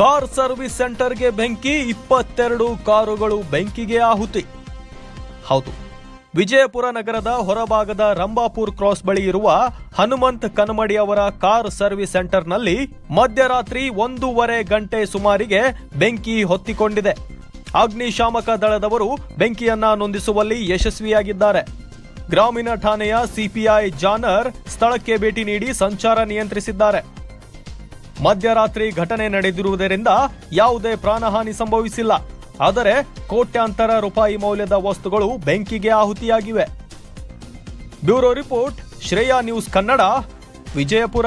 Car service ಸೆಂಟರ್ಗೆ ಬೆಂಕಿ, ಇಪ್ಪತ್ತೆರಡು ಕಾರುಗಳು ಬೆಂಕಿಗೆ ಆಹುತಿ. ಹೌದು, ವಿಜಯಪುರ ನಗರದ ಹೊರಭಾಗದ ರಂಭಾಪುರ್ ಕ್ರಾಸ್ ಬಳಿ ಇರುವ ಹನುಮಂತ್ ಕನಮಡಿ ಅವರ ಕಾರ್ ಸರ್ವಿಸ್ ಸೆಂಟರ್ನಲ್ಲಿ ಮಧ್ಯರಾತ್ರಿ ಒಂದೂವರೆ ಗಂಟೆ ಸುಮಾರಿಗೆ ಬೆಂಕಿ ಹೊತ್ತಿಕೊಂಡಿದೆ. ಅಗ್ನಿಶಾಮಕ ದಳದವರು ಬೆಂಕಿಯನ್ನ ನೊಂದಿಸುವಲ್ಲಿ ಯಶಸ್ವಿಯಾಗಿದ್ದಾರೆ. ಗ್ರಾಮೀಣ ಠಾಣೆಯ ಸಿಪಿಐ ಜಾನರ್ ಸ್ಥಳಕ್ಕೆ ಭೇಟಿ ನೀಡಿ ಸಂಚಾರ ನಿಯಂತ್ರಿಸಿದ್ದಾರೆ. ಮಧ್ಯರಾತ್ರಿ ಘಟನೆ ನಡೆದಿರುವುದರಿಂದ ಯಾವುದೇ ಪ್ರಾಣಹಾನಿ ಸಂಭವಿಸಿಲ್ಲ. ಆದರೆ ಕೋಟ್ಯಾಂತರ ರೂಪಾಯಿ ಮೌಲ್ಯದ ವಸ್ತುಗಳು ಬೆಂಕಿಗೆ ಆಹುತಿಯಾಗಿವೆ. Bureau report, Shreya news Kannada, Vijayapura.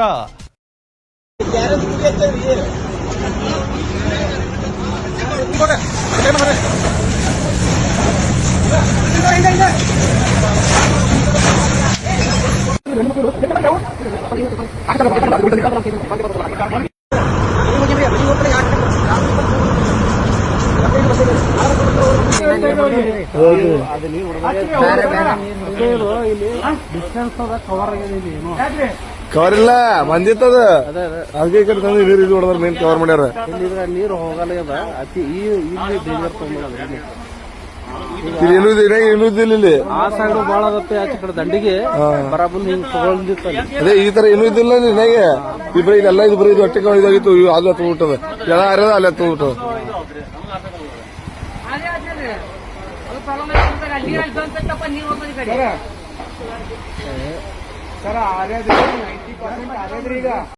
Cover ಇಲ್ಲ ಬಂದಿತ್ತದ ಅದಕ್ಕೆ ಕಡೆ ತಂದು ನೀರು ಇದು ಹೊಡೆದ್ರ ಮೇನ್ ಕವರ್ ಮಾಡ್ಯಾರ. ನೀರು ಹೋಗಲ್ಲ ಅತಿ ಈ ಡೇಂಜರ್ ಇಲ್ಲಿ ಏನೂ ಇದೆ ಏನೂ ಇದ್ದಿಲ್ಲ ಇಲ್ಲಿ. ಆ ಸಣ್ಣ ಬಾಳ ಆಚೆ ಕಡೆ ದಂಡಿಗೆ. ಹಿಂಗ್ ಅದೇ ಈ ತರ ನಿನಗೆ ಇಬ್ರು ಇದೆಲ್ಲ ಇದು ಬರೀ ಇದು ಹೊಟ್ಟೆ ಕವರ್ ಇದಾಗಿತ್ತು ಇವು ಅದು ಹತ್ತು ಬಿಟ್ಟದ ಎಲ್ಲ ಅರದ ಅಲ್ಲಿ ಹತ್ತು ಬಿಟ್ಟದ sir Aryadri ninety percent Aryadri ಈಗ.